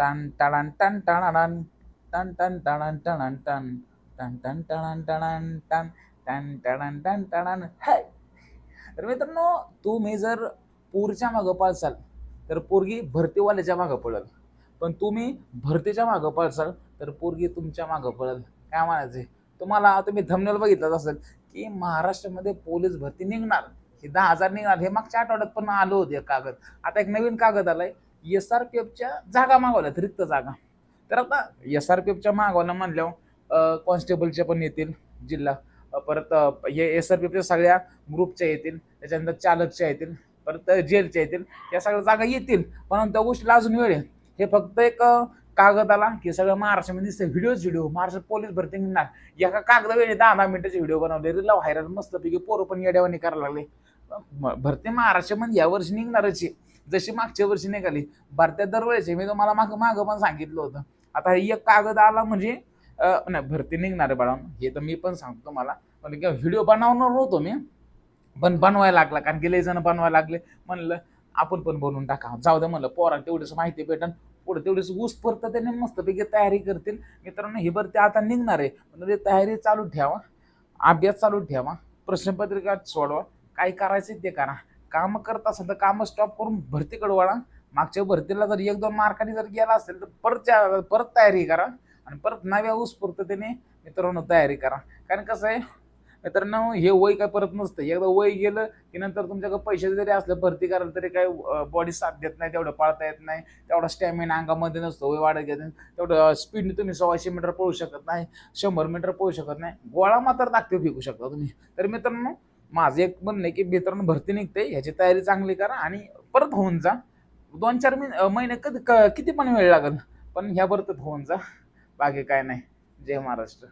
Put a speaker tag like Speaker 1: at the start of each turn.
Speaker 1: tan टणान tan टणान tan tan टणान टणान tan tan tan टणान टणान tan tan टणान tan टणान हाय तर मित्रांनो तुम्ही जर पूरच्या मागं पळसाल तर पोरगी भरतीवाल्याच्या मागं पळल. पण तुम्ही भरतीच्या मागं पळसाल तर पोरगी तुमच्या मागं पळल. काय म्हणायचे तुम्हाला तुम्ही धमनेल बघितलं असेल की महाराष्ट्रामध्ये पोलीस भरती निघणार. हे दहा हजार निघणार. हे मागच्या आठवड्यात पण आलो होते कागद. आता एक नवीन कागद आलाय. एस आर पी एफच्या जागा मागवल्यात रिक्त जागा. तर आता एस आर पी एफच्या मागवल्या म्हणल्यावर कॉन्स्टेबलच्या पण येतील जिल्हा. परत हे एस आर पी एफच्या सगळ्या ग्रुपच्या येतील त्याच्यानंतर चालकच्या येतील परत जेलच्या येतील या सगळ्या जागा येतील. पण त्या गोष्टीला अजून वेळ आहे. हे फक्त एक कागद आला की सगळं महाराष्ट्रामध्ये दिसतं व्हिडिओच व्हिडिओ महाराष्ट्र पोलीस भरती निघणार. एका कागदा वेळी दहा दहा मिनिटाचे व्हिडिओ बनवले. रिला व्हायरल मस्तपैकी पोरं पण येड्यावानी करायला लागले. म- भरती महाराष्ट्रामध्ये म्हणजे या वर्षी निघणारच आहे. जशी मागच्या वर्षी निघाली भारतात दरवेळेस मी तुम्हाला माग मागं पण सांगितलं होतं. आता हे एक कागद आला म्हणजे नाही भरती निघणार आहे बाळा. हे तर मी पण सांगतो तुम्हाला. पण व्हिडिओ बनवणार होतो मी पण बनवायला लागला. कारण की लय जण बनवायला लागले. म्हणलं आपण पण बनवून टाका. जाऊ दे म्हणलं पोरा तेवढीच माहिती भेटन. पुढे तेवढीच ऊस परत त्याने मस्तपैकी तयारी करतील. मित्रांनो ही भरती आता निघणार आहे. म्हणजे तयारी चालू ठेवा. अभ्यास चालू ठेवा. प्रश्नपत्रिका सोडवा. काय करायचं ते करा. काम करत असेल तर कामं स्टॉप करून भरतीकडे वळा मागच्या भरतीला जर एक दोन मार्काने जर गेला असेल तर परत त्या- परत तयारी करा आणि परत नव्या ऊस त्याने मित्रांनो तयारी करा. कारण कसं आहे मित्रांनो हे वय काय परत नसतं. एकदा वय गेलं की नंतर तुमच्याकडे पैसे जरी असलं भरती करायला तरी काय बॉडी साथ देत नाही तेवढं पाळता येत नाही तेवढा स्टॅमिना अंगामध्ये नसतो वय वाढत घेत नाही तेवढं स्पीडने तुम्ही सव्वाशे मीटर पळू शकत नाही शंभर मीटर पळू शकत नाही. गोळा मात्र दाखते फेकू शकता तुम्ही. तर मित्रांनो माझं एक म्हणणं आहे की बेतरण भरती निघते ह्याची तयारी चांगली करा आणि परत होऊन जा. दोन चार महिने महिने कधी क- किती पण वेळ लागेल पण ह्या भरतीत होऊन जा. बाकी काय नाही. जय महाराष्ट्र.